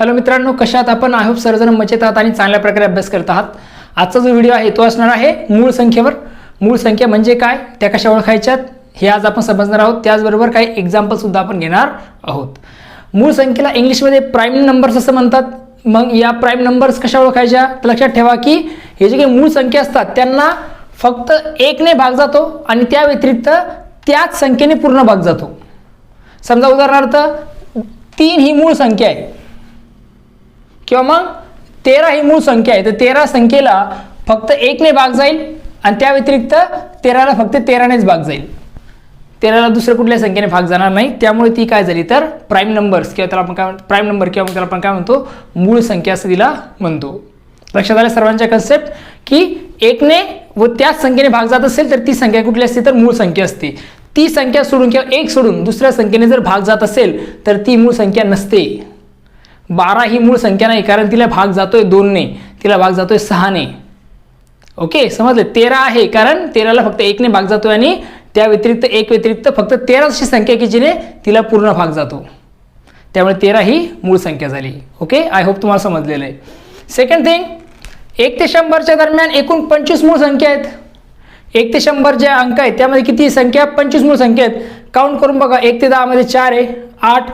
Hello मित्रांनो कशात आपण? आहोत सर्वजण मजेत आहात आणि चांगल्या प्रकारे अभ्यास करत आहात. आजचा जो व्हिडिओ आहे तो असणार आहे मूळ संख्येवर. मूळ संख्या म्हणजे काय? त्या कशा ओळखायच्यात? हे आज आपण समजणार आहोत. त्याचबरोबर काही एक्झाम्पलसुद्धा आपण घेणार आहोत. मूळ संख्येला इंग्लिशमध्ये प्राईम नंबर्स असं म्हणतात. मग या प्राईम नंबर्स कशा ओळखायच्या? तर लक्षात ठेवा की हे जे काही मूळ संख्या असतात त्यांना फक्त एकने भाग जातो आणि त्या व्यतिरिक्त त्याच संख्येने पूर्ण भाग जातो. समजा उदाहरणार्थ तीन ही मूळ संख्या आहे. किंवा मग तेरा ही मूळ संख्या आहे. तर तेरा संख्येला फक्त एकने भाग जाईल आणि त्या व्यतिरिक्त तेराला फक्त तेरानेच भाग जाईल. तेराला दुसऱ्या कुठल्या संख्येने भाग जाणार नाही? त्यामुळे ती काय झाली तर प्राईम नंबर्स किंवा त्याला आपण काय प्राईम नंबर किंवा मग त्याला आपण काय म्हणतो? मूळ संख्या असं तिला म्हणतो. लक्षात आलं सर्वांच्या कन्सेप्ट की एकने व त्याच संख्येने भाग जात असेल तर ती संख्या कुठली असते? तर मूळ संख्या असते. ती संख्या सोडून किंवा एक सोडून दुसऱ्या संख्येने जर भाग जात असेल तर ती मूळ संख्या नसते. बारा ही मूळ संख्या नाही कारण तिला भाग जातोय दोनने तिला भाग जातोय सहाने. ओके समजले? तेरा आहे कारण तेराला फक्त एकने भाग जातोय आणि त्या व्यतिरिक्त एक व्यतिरिक्त फक्त तेरा अशी संख्या की जिने तिला पूर्ण भाग जातो. त्यामुळे तेरा ही मूळ संख्या झाली. ओके आय होप तुम्हाला समजलेलं आहे. सेकंड थिंग एक ते शंभरच्या दरम्यान एकूण पंचवीस मूळ संख्या आहेत. एक ते शंभर ज्या अंक आहेत त्यामध्ये किती संख्या? पंचवीस मूळ संख्या आहेत. काउंट करून बघा एक ते दहामध्ये चार आहे आठ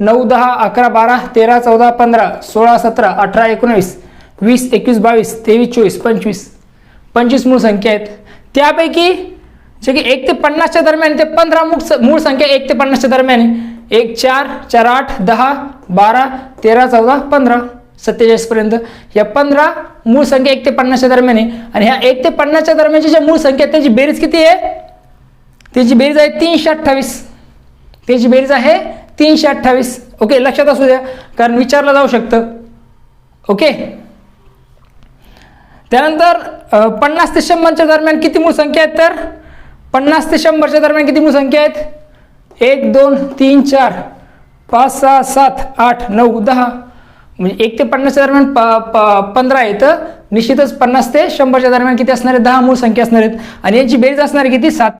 नऊ दहा अकरा बारा तेरा चौदा पंधरा सोळा सतरा अठरा एकोणवीस वीस एकवीस बावीस तेवीस चोवीस पंचवीस. पंचवीस मूळ संख्या आहेत. त्यापैकी जे की एक ते पन्नासच्या दरम्यान ते पंधरा मूळ स- मूळ संख्या एक ते पन्नासच्या दरम्यान एक चार चार आठ दहा बारा तेरा चौदा पंधरा सत्तेचाळीसपर्यंत या पंधरा मूळ संख्या एक ते पन्नासच्या दरम्यान आहे. आणि ह्या एक ते पन्नासच्या दरम्यानची ज्या मूळ संख्या आहेत त्याची बेरीज किती आहे? त्याची बेरीज आहे तीनशे अठ्ठावीस. त्याची बेरीज आहे तीनशे अठ्ठावीस. ओके लक्षात असू द्या कारण विचारलं जाऊ शकतं. ओके? त्यानंतर पन्नास ते शंभरच्या दरम्यान किती मूळ संख्या आहेत तर? पन्नास ते शंभरच्या दरम्यान किती मूळ संख्या आहेत? एक दोन तीन चार पाच सहा सात आठ नऊ दहा. म्हणजे एक ते पन्नासच्या दरम्यान प प पंधरा आहेत. निश्चितच पन्नास ते शंभरच्या दरम्यान किती असणार? आहेत दहा मूळ संख्या असणार आहेत. आणि यांची बेरीज असणार आहे किती? सात.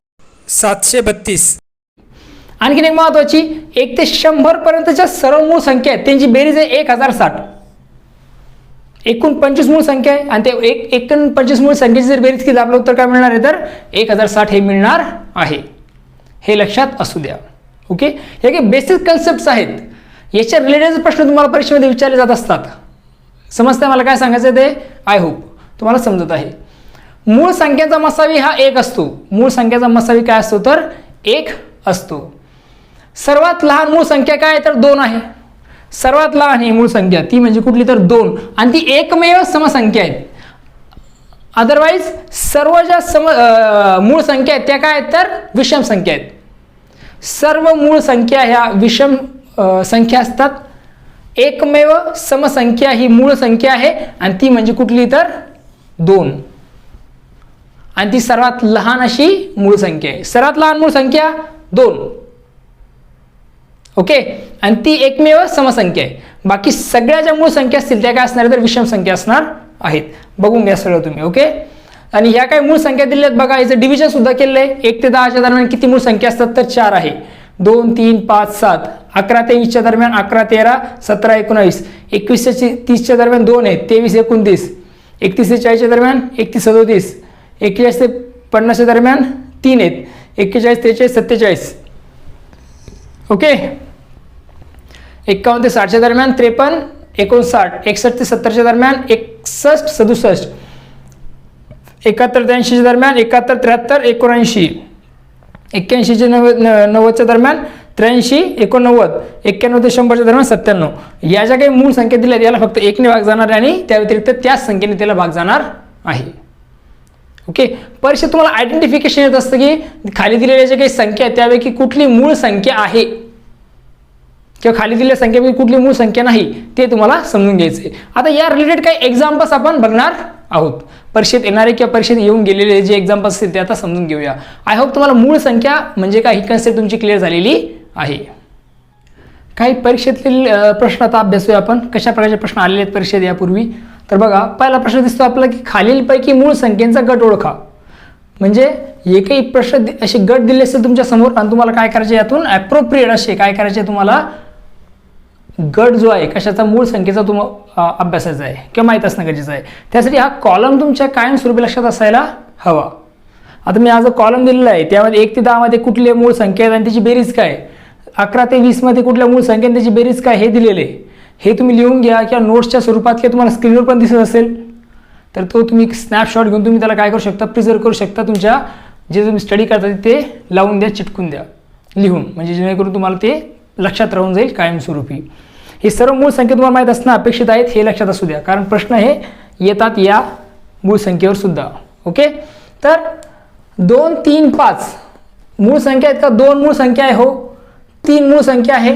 सातशे बत्तीस. आणखीन एक महत्वाची एक ते शंभर पर्यंतच्या सर्व मूळ संख्या आहेत त्यांची बेरीज आहे एक हजार साठ. एकूण पंचवीस मूळ संख्या आहे. आणि ते एक एकूण पंचवीस मूळ संख्येची जर बेरीज केली आपलं उत्तर काय मिळणार आहे? तर एक हजार साठ हे मिळणार आहे. हे लक्षात असू द्या. ओके? हे काही बेसिक कन्सेप्ट आहेत याच्या रिलेटेड प्रश्न तुम्हाला परीक्षेमध्ये विचारले जात असतात समजतंय मला काय सांगायचं आहे ते? आय होप तुम्हाला समजत आहे. मूळ संख्येचा मसावी हा एक असतो. मूळ संख्येचा मसावी काय असतो? तर एक असतो. सर्वात लहान मूळ संख्या काय आहे? तर दोन आहे. सर्वात लहान ही मूळ संख्या ती म्हणजे कुठली तर दोन. आणि ती एकमेव समसंख्या आहे अदरवाईज सर्व ज्या सम मूळ संख्या आहेत त्या काय आहेत तर विषम संख्या आहेत. सर्व मूळ संख्या ह्या विषम संख्या असतात. एकमेव समसंख्या ही मूळ संख्या आहे आणि ती म्हणजे कुठली तर दोन. आणि ती सर्वात लहान अशी मूळ संख्या आहे. सर्वात लहान मूळ संख्या दोन. ओके? आणि ती एकमेव समसंख्या आहे. बाकी सगळ्या ज्या मूळ संख्या असतील त्या काय असणार तर विषम संख्या असणार आहेत. बघून घ्या सगळं तुम्ही ओके? आणि ह्या काय मूळ संख्या दिल्या आहेत बघा याचं डिव्हिजन सुद्धा केलं आहे. एक ते दहाच्या दरम्यान किती मूळ संख्या असतात? तर चार आहे. दोन तीन पाच सात. अकरा ते वीसच्या दरम्यान अकरा तेरा सतरा एकोणावीस. एकवीस ते तीसच्या दरम्यान दोन आहेत. तेवीस एकोणतीस. एकतीस ते चाळीसच्या दरम्यान एकतीस सदोतीस. एक्केचाळीस ते पन्नासच्या दरम्यान तीन आहेत. एक्केचाळीस त्रेचाळीस सत्तेचाळीस. ओके? एक्कावन्न ते साठच्या दरम्यान त्रेपन्न एकोणसाठ एकसष्ट ते सत्तरच्या दरम्यान एकसष्ट सदुसष्ट. एकाहत्तर ते ऐंशीच्या दरम्यान एकाहत्तर त्र्याहत्तर एकोणऐंशी. एक्क्याऐंशीचे नव्वद नव्वदच्या दरम्यान त्र्याऐंशी एकोणनव्वद. एक्क्याण्णव ते शंभरच्या दरम्यान सत्त्याण्णव. या ज्या काही मूळ संख्या दिल्या आहेत, याला फक्त एकने भाग जाणार आहे आणि त्या व्यतिरिक्त त्याच संख्येने त्याला भाग जाणार आहे. ओके? परीक्षेत तुम्हाला आयडेंटिफिकेशन येत असतं की खाली दिलेल्या ज्या काही संख्या आहेत त्यापैकी कुठली मूळ संख्या आहे? किंवा खाली दिलेल्या संख्येपैकी कुठली मूळ संख्या नाही ते तुम्हाला समजून घ्यायचं. आहे आता या रिलेटेड काही एक्झाम्पल्स आपण बघणार आहोत. परीक्षेत येणारे किंवा परीक्षेत येऊन गेलेले जे एक्झाम्पल्स असतील ते आता समजून घेऊया. आय होप तुम्हाला मूळ संख्या म्हणजे काय ही कन्सेप्ट तुमची क्लिअर झालेली आहे. काही परीक्षेतील प्रश्न आता अभ्यासूया आपण. कशा प्रकारचे प्रश्न आलेले आहेत परीक्षेत यापूर्वी? तर बघा पहिला प्रश्न दिसतो आपला की खालीलपैकी मूळ संख्येचा गट ओळखा. म्हणजे एकही प्रश्न असे गट दिले असतील तुमच्यासमोर आणि तुम्हाला काय करायचे यातून ॲप्रोप्रिएट असे काय करायचे तुम्हाला गट जो आहे कशाचा मूळ संख्येचा तुम अभ्यासायचा अभ्यासाचा आहे किंवा माहीत असणं गरजेचं आहे. त्यासाठी हा कॉलम तुमच्या कायमस्वरूपी लक्षात असायला हवा. आता मी हा जो कॉलम दिलेला आहे त्यामध्ये एक ते दहामध्ये कुठले मूळ संख्या आहेत आणि त्याची बेरीज काय? अकरा ते वीसमध्ये कुठल्या मूळ संख्या त्याची बेरीज काय हे दिलेले आहे. हे तुम्ही लिहून घ्या किंवा नोट्सच्या स्वरूपात किंवा तुम्हाला स्क्रीनवर पण दिसत असेल. तर तो तुम्ही स्नॅपशॉट घेऊन तुम्ही त्याला काय करू शकता? प्रिझर्व करू शकता. तुमच्या जे तुम्ही स्टडी करता ते लावून द्या चिटकून द्या. लिहून. म्हणजे जेणेकरून तुम्हाला ते लक्षात राहून जाईल कायमस्वरूपी हे सर्व मूळ संख्या तुम्हाला माहीत असणं अपेक्षित आहेत हे लक्षात असू द्या. कारण प्रश्न हे येतात या मूळ संख्येवर सुद्धा. ओके? तर दोन तीन पाच. मूळ संख्या आहेत का? दोन मूळ संख्या आहे हो. तीन मूळ संख्या आहे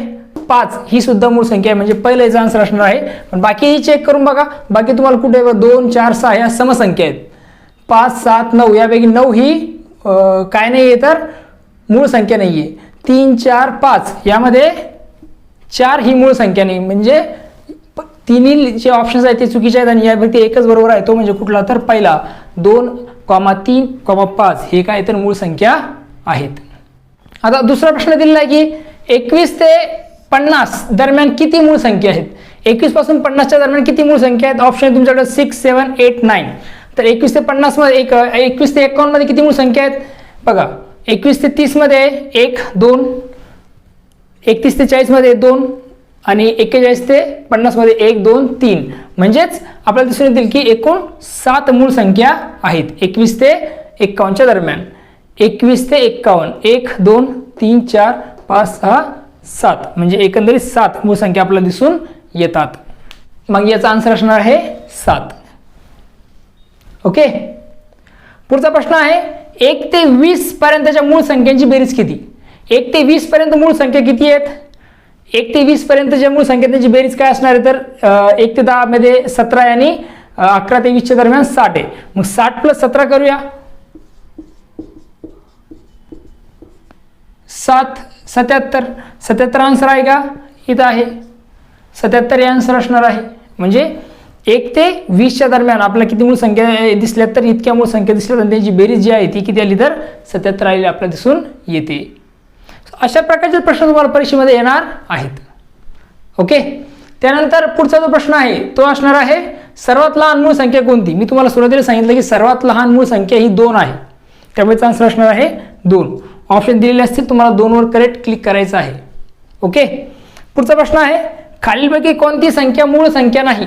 पाच. ही सुद्धा मूळ संख्या आहे. म्हणजे पहिलं याचा आन्सर असणार आहे. पण बाकी चेक करून बघा. बाकी तुम्हाला कुठे दोन चार सहा या समसंख्या आहेत. पाच सात नऊ. यापैकी नऊ ही काय नाही आहे तर मूळ संख्या नाही आहे तीन चार पाच. यामध्ये चार ही मूळ संख्या नाही म्हणजे तिन्ही जे ऑप्शन्स आहेत ते चुकीचे आहेत आणि यापैकी एकच बरोबर आहे तो म्हणजे कुठला? तर पहिला दोन कॉमा तीन कॉमा पाच हे काय तर मूळ संख्या आहेत. आता दुसरा प्रश्न दिलेला आहे की एकवीस ते पन्नास दरम्यान किती मूळ संख्या आहेत? एकवीसपासून पन्नासच्या दरम्यान किती मूळ संख्या आहेत? ऑप्शन आहे तुमच्याकडे सिक्स सेवन एट नाईन तर एकवीस ते पन्नासमध्ये एक एकवीस ते एकावन्नमध्ये किती मूळ संख्या आहेत? बघा एकवीस ते तीसमध्ये एक दोन एकतीस ते चाळीसमध्ये दोन आणि एक्केचाळीस ते पन्नासमध्ये एक दोन तीन. म्हणजेच आपल्याला दिसून येतील की एकूण सात मूळ संख्या आहेत. एकवीस ते एक्कावन्नच्या दरम्यान. एकवीस ते एक्कावन्न. एक दोन तीन चार पाच सहा सात. म्हणजे एकंदरीत सात मूळ संख्या आपल्याला दिसून येतात. मग याचा आन्सर असणार आहे सात. ओके पुढचा प्रश्न आहे एक ते वीस पर्यंतच्या मूळ संख्यांची बेरीज किती? एक ते वीस पर्यंत मूळ संख्या किती आहेत? एक ते वीसपर्यंतच्या मूळ संख्या त्यांची बेरीज काय असणार आहे? तर एक ते दहा मध्ये सतरा आणि अकरा ते वीसच्या दरम्यान साठ आहे. मग साठ प्लस सतरा करूया. सात सत्याहत्तर. सत्याहत्तर आन्सर आहे का? इथं आहे. सत्याहत्तर हे आन्सर असणार आहे. म्हणजे एक ते वीसच्या दरम्यान आपल्याला किती मूळ संख्या दिसल्या तर इतक्या मूळ संख्या दिसल्यात आणि त्यांची बेरीज जी आहे ती किती आली तर? सत्याहत्तर आलेली आपल्याला दिसून येते. अशा प्रकारचे प्रश्न तुम्हाला परीक्षेमध्ये येणार आहेत. ओके त्यानंतर पुढचा जो प्रश्न आहे तो असणार आहे सर्वात लहान मूळ संख्या कोणती? मी तुम्हाला सुरुवातीला सांगितलं की सर्वात लहान मूळ संख्या ही दोन आहे. त्यामुळे आन्सर असणार आहे दोन. ऑप्शन दिलेले असतील तुम्हाला दोनवर करेक्ट क्लिक करायचं आहे. ओके पुढचा प्रश्न आहे खालीलपैकी कोणती संख्या मूळ संख्या नाही?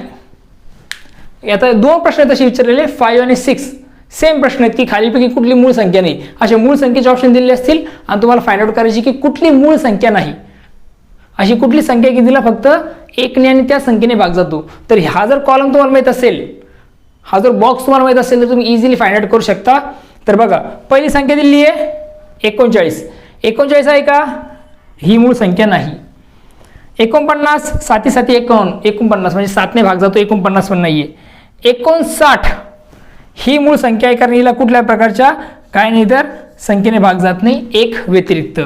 आता दोन प्रश्न तसे विचारलेले फाईव्ह आणि सिक्स सेम प्रश्न आहेत की खालीपैकी कुठली मूळ संख्या नाही. असे मूळ संख्येचे ऑप्शन दिलेले असतील आणि तुम्हाला फाइंड आउट करायची की कुठली मूळ संख्या नाही. अशी कुठली संख्या की तिला फक्त एकने आणि त्या संख्येने भाग जातो. तर हा जर कॉलम तुम्हाला माहीत असेल हा जर बॉक्स तुम्हाला माहीत असेल तर तुम्ही इझिली फाइंड आउट करू शकता. तर बघा पहिली संख्या दिलेली आहे एकोणचाळीस. एकोणचाळीस आहे का? ही मूळ संख्या नाही. एकोणपन्नास साती साती एकोण एकोणपन्नास म्हणजे सातने भाग जातो एकोणपन्नास पण नाही आहे एकोणसाठ. ही मूळ संख्या आहे कारण हिला कुठल्या प्रकारच्या? काय नाही तर संख्येने भाग जात नाही एक व्यतिरिक्त.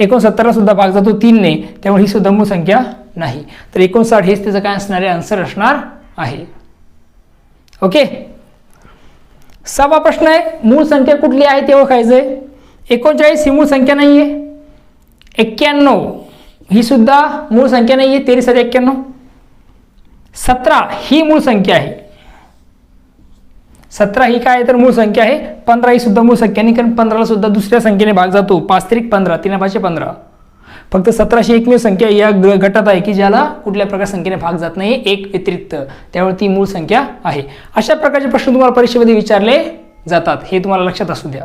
एकोणसत्तरला सुद्धा भाग जातो तीनने त्यामुळे ही सुद्धा मूळ संख्या नाही. तर एकोणसाठ हेच त्याचं काय असणारे आन्सर असणार आहे. ओके सहावा प्रश्न आहे मूळ संख्या कुठली आहे ते ओळखायचं आहे एकोणचाळीस ही मूळ संख्या नाही आहे एक्क्याण्णव ही सुद्धा मूळ संख्या नाही आहे तेवीस हजार एक्क्याण्णव. सतरा ही मूळ संख्या आहे. सतरा ही काय आहे? तर मूळ संख्या आहे. पंधरा ही सुद्धा मूळ संख्या नाही कारण पंधराला सुद्धा दुसऱ्या संख्येने भाग जातो. पाच त्रिक पंधरा. तीन पाचशे पंधरा. फक्त सतराशे एकमेव संख्या या ग- गटात आहे की ज्याला कुठल्या प्रकार संख्येने भाग जात नाही. एक व्यतिरिक्त. त्यामुळे ती मूळ संख्या आहे. अशा प्रकारचे प्रश्न तुम्हाला परीक्षेमध्ये विचारले जातात. हे तुम्हाला लक्षात असू द्या.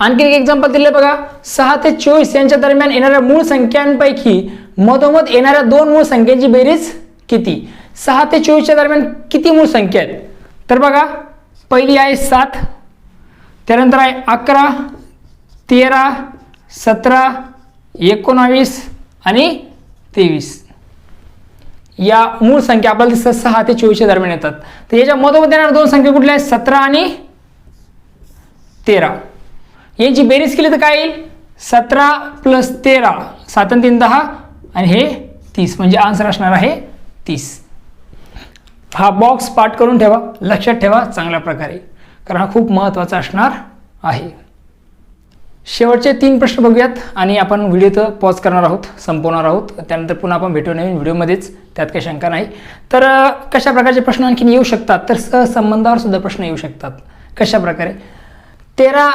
आणखी एक एक्झाम्पल दिले बघा. सहा ते चोवीस यांच्या दरम्यान येणाऱ्या मूळ संख्यांपैकी मधोमध येणाऱ्या दोन मूळ संख्यांची बेरीज किती? सहा ते चोवीसच्या दरम्यान किती मूळ संख्या आहेत? तर बघा पहिली आहे सात त्यानंतर आहे अकरा तेरा सतरा एकोणावीस आणि तेवीस. या मूळ संख्या आपल्याला दिसतात सहा ते चोवीसच्या दरम्यान येतात. तर याच्या मधोमध्ये येणाऱ्या दोन संख्या कुठल्या आहेत? सतरा आणि तेरा. यांची बेरीज केली तर काय येईल? सतरा प्लस तेरा सात आणि तीन दहा आणि हे तीस. म्हणजे आन्सर असणार आहे तीस. हा बॉक्स पाठ करून ठेवा. लक्षात ठेवा चांगल्या प्रकारे. कारण हा खूप महत्त्वाचा असणार आहे. शेवटचे तीन प्रश्न बघूयात आणि आपण व्हिडिओ तर पॉज करणार आहोत संपवणार आहोत. त्यानंतर पुन्हा आपण भेटू नवीन व्हिडिओमध्येच. त्यात काही शंका नाही. तर कशा प्रकारचे प्रश्न आणखीन येऊ शकतात? तर सहसंबंधावर सुद्धा प्रश्न येऊ शकतात. कशा प्रकारे? तेरा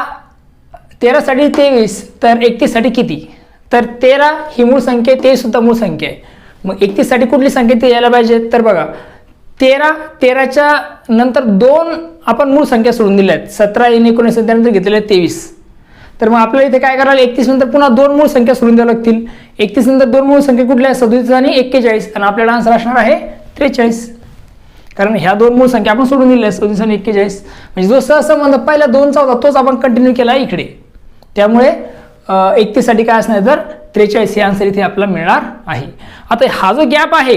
तेरासाठी तेवीस तर एकतीससाठी किती? तर तेरा ही मूळ संख्या आहे ते सुद्धा मूळ संख्या आहे. मग एकतीससाठी कुठली संख्या ते यायला पाहिजे? तर बघा तेरा तेराच्या नंतर दोन आपण मूळ संख्या सोडून दिल्या आहेत सतरा आणि एकोणीस त्यानंतर घेतलेले आहेत तेवीस. तर मग आपल्याला इथे काय करायला एकतीस नंतर पुन्हा दोन मूळ संख्या सोडून द्याव्या लागतील. एकतीस नंतर दोन मूळ संख्या कुठल्या आहेत? सदोतीस आणि एक्केचाळीस. आणि आपल्याला आन्सर असणार आहे त्रेचाळीस. कारण ह्या दोन मूळ संख्या आपण सोडून दिल्या आहेत सदोतीस आणि एक्केचाळीस. म्हणजे जो सहसंबंध पहिला दोनचा होता तोच आपण कंटिन्यू केला आहे इकडे. त्यामुळे एकतीससाठी काय असणार तर त्रेचाळीस हे आन्सर इथे आपल्याला मिळणार आहे. आता हा जो गॅप आहे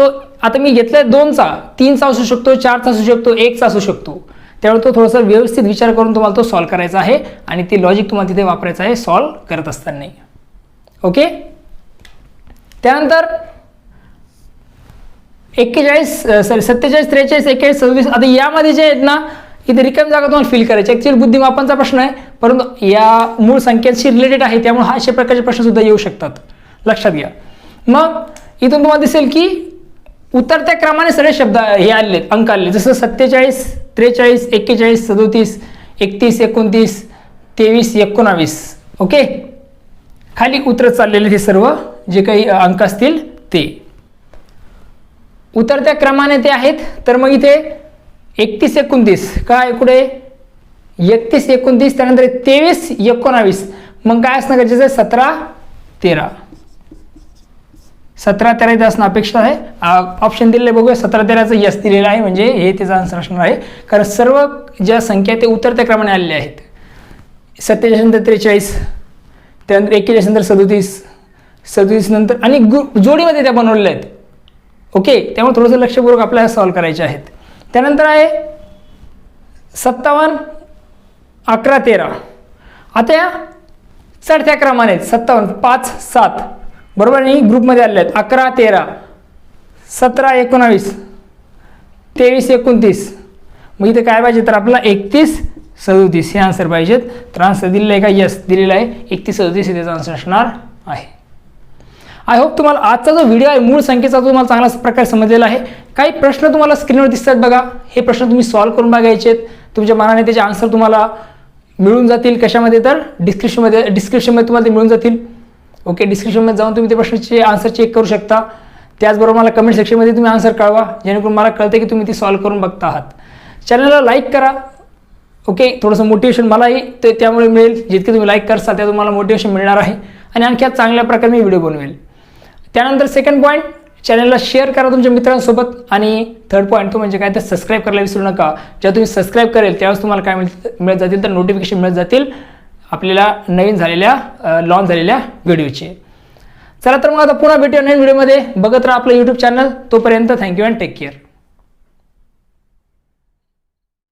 तो आता मी घेतलाय दोनचा. तीनचा असू शकतो चारचा असू शकतो एकचा असू शकतो. त्यावेळी तो थोडासा व्यवस्थित विचार करून तुम्हाला तो सॉल्व करायचा आहे आणि ती लॉजिक तुम्हाला तिथे वापरायचं आहे सॉल्व करत असताना. ओके त्यानंतर एक्केचाळीस सॉरी सत्तेचाळीस त्रेचाळीस एक्केचाळीस सव्वीस आता यामध्ये जे आहेत ना इथे रिकाम जागा तुम्हाला फिल करायची ॲक्च्युअली बुद्धिमापनचा प्रश्न आहे परंतु या मूळ संख्यांशी रिलेटेड आहे त्यामुळे हा अशा प्रकारचे प्रश्न सुद्धा येऊ शकतात. लक्षात घ्या. मग इथून तुम्हाला दिसेल की उतरत्या क्रमाने सगळे शब्द हे आले अंक आले जसं सत्तेचाळीस त्रेचाळीस एक्केचाळीस सदोतीस एकतीस एकोणतीस तेवीस एकोणावीस. ओके? खाली उतरत चाललेले हे सर्व जे काही अंक असतील ते. उतरत्या क्रमाने ते आहेत तर मग इथे एकतीस एकोणतीस. काय कुठे? एकतीस एकोणतीस त्यानंतर तेवीस एकोणावीस. मग काय असणं गरजेचं आहे? सतरा तेरा. सतरा तेरा इथे असणं अपेक्षा आहे. ऑप्शन दिलेले बघूया. सतरा तेराचं यस दिलेलं आहे. म्हणजे हे त्याचा आन्सर असणार आहे. कारण सर्व ज्या संख्या ते उतरत्या क्रमाने आलेल्या आहेत. सत्तेचाळीस नंतर त्रेचाळीस त्यानंतर एक्केचाळीस नंतर सदोतीस सदोतीस नंतर आणि गु जोडीमध्ये त्या बनवलेल्या आहेत. ओके? त्यामुळे थोडंसं लक्षपूर्वक आपल्याला सॉल्व करायचे आहेत. त्यानंतर आहे सत्तावन्न अकरा तेरा. आता या चढत्या क्रमाने आहेत. सत्तावन्न पाच सात. बरोबर आणि ग्रुपमध्ये आलेले आहेत. अकरा तेरा. सतरा एकोणावीस. तेवीस एकोणतीस. मग इथे काय पाहिजे तर आपला एकतीस सदोतीस हे आन्सर पाहिजेत. तर आन्सर दिलेलं आहे का? यस दिलेलं आहे. एकतीस सदोतीस हे त्याचा आन्सर असणार आहे. आय होप तुम्हाला आजचा जो व्हिडिओ आहे मूळ संख्येचा तुम्हाला चांगला प्रकारे समजलेला आहे. काही प्रश्न तुम्हाला स्क्रीनवर दिसतात बघा. हे प्रश्न तुम्ही सॉल्व्ह करून बघायचे आहेत. तुमच्या मनाने त्याचे आन्सर तुम्हाला मिळून जातील. कशामध्ये? तर डिस्क्रिप्शनमध्ये डिस्क्रिप्शनमध्ये तुम्हाला ते मिळून जातील. ओके डिस्क्रिप्शनमध्ये जाऊन तुम्ही ते प्रश्नाचे आन्सर चेक करू शकता. त्याचबरोबर मला कमेंट सेक्शनमध्ये तुम्ही आन्सर कळवा जेणेकरून मला कळतं की तुम्ही ती सॉल्व्ह करून बघता आहात. चॅनलला लाईक करा. ओके थोडंसं मोटिवेशन मलाही ते त्यामुळे मिळेल. जितके तुम्ही लाईक करसाल त्या तुम्हाला मोटिवेशन मिळणार आहे. आणि आणखी आज चांगल्या प्रकारे मी व्हिडिओ बनवेल. त्यानंतर सेकंड पॉईंट चॅनलला शेअर करा तुमच्या मित्रांसोबत. आणि थर्ड पॉईंट तो म्हणजे काय तर सबस्क्राईब करायला विसरू नका. जेव्हा तुम्ही सबस्क्राईब करेल त्यावेळेस तुम्हाला काय मिळ मिळत जातील तर नोटिफिकेशन मिळत जातील. आपल्याला नवीन झालेल्या लॉन्च झालेल्या व्हिडिओचे चला तर मग आता पुन्हा भेटूया नवीन व्हिडिओमध्ये बघत राहा आपलं यूट्यूब चॅनल तोपर्यंत thank you and take care